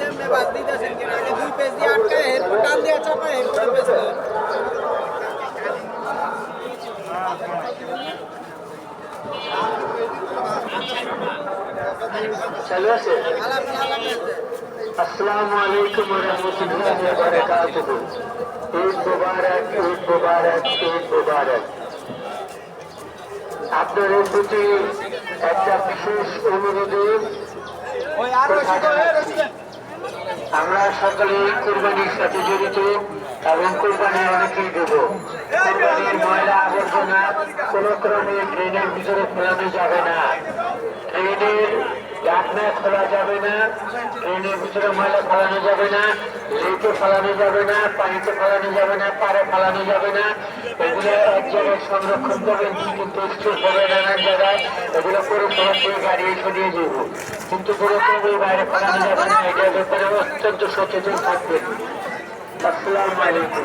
এমনি বাদ দিতেছেন কেন আগে দুই পেজ দিয়ে আটকায় এরপর টান দিয়ে চাপায় এরপর পেজ চালু আছে আলাপ আলাপ পেজ দেন। আসসালামু আলাইকুম রহমতুল্লাহ বারাকাতুহ ঈদ মুবারক ঈদ মুবারক ঈদ মুবারক আপনাদের প্রতি একটা বিশেষ অনুরোধে ওই আর। আমরা সকলে কোরবানির সাথে জড়িত এবং কোরবানি অনেকেই দেব। কোরবানির ময়লা আবর্জনা কোন ক্রমে ড্রেনের ভিতরে ফেলানো যাবে না। ঢাকনা খোলা যাবে না ড্রেনের ভিতরে ময়লা ফেলানো যাবে না লেকে ফেলানো যাবে না, পানিতে ফেলানো যাবে না পাড়ে ফেলানো যাবে না। এগুলো এক সংরক্ষণ করবেন, কিন্তু এগুলো করে সরাসরি গাড়ি সরিয়ে দেব। কিন্তু কোনো ক্রমে বাইরে ফেলানো যাবে না এটার ব্যাপারে অত্যন্ত সচেতন থাকবেন। আসসালামু আলাইকুম।